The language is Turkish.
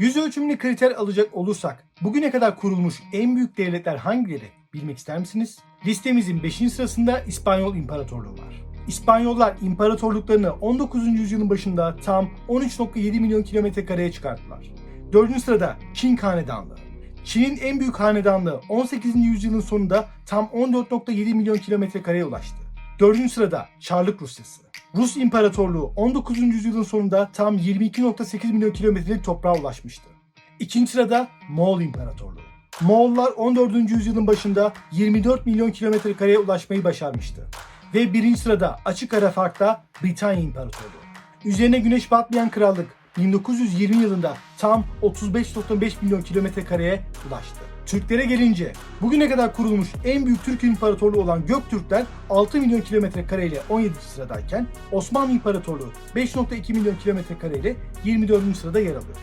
Yüz ölçümünü kriter alacak olursak bugüne kadar kurulmuş en büyük devletler hangileri bilmek ister misiniz? Listemizin 5. sırasında İspanyol İmparatorluğu var. İspanyollar imparatorluklarını 19. yüzyılın başında tam 13.7 milyon kilometre kareye çıkarttılar. 4. sırada Çin Hanedanlığı. Çin'in en büyük hanedanlığı 18. yüzyılın sonunda tam 14.7 milyon kilometre kareye ulaştı. 4. sırada Çarlık Rusyası. Rus İmparatorluğu 19. yüzyılın sonunda tam 22.8 milyon kilometrelik toprağa ulaşmıştı. İkinci sırada Moğol İmparatorluğu. Moğollar 14. yüzyılın başında 24 milyon kilometre kareye ulaşmayı başarmıştı. Ve birinci sırada açık ara farkta Britanya İmparatorluğu. Üzerine güneş batmayan krallık 1920 yılında tam 35.5 milyon kilometre kareye ulaştı. Türklere gelince bugüne kadar kurulmuş en büyük Türk İmparatorluğu olan Göktürkler 6 milyon kilometre kareyle 17. sıradayken Osmanlı İmparatorluğu 5.2 milyon kilometre kareyle 24. sırada yer alıyor.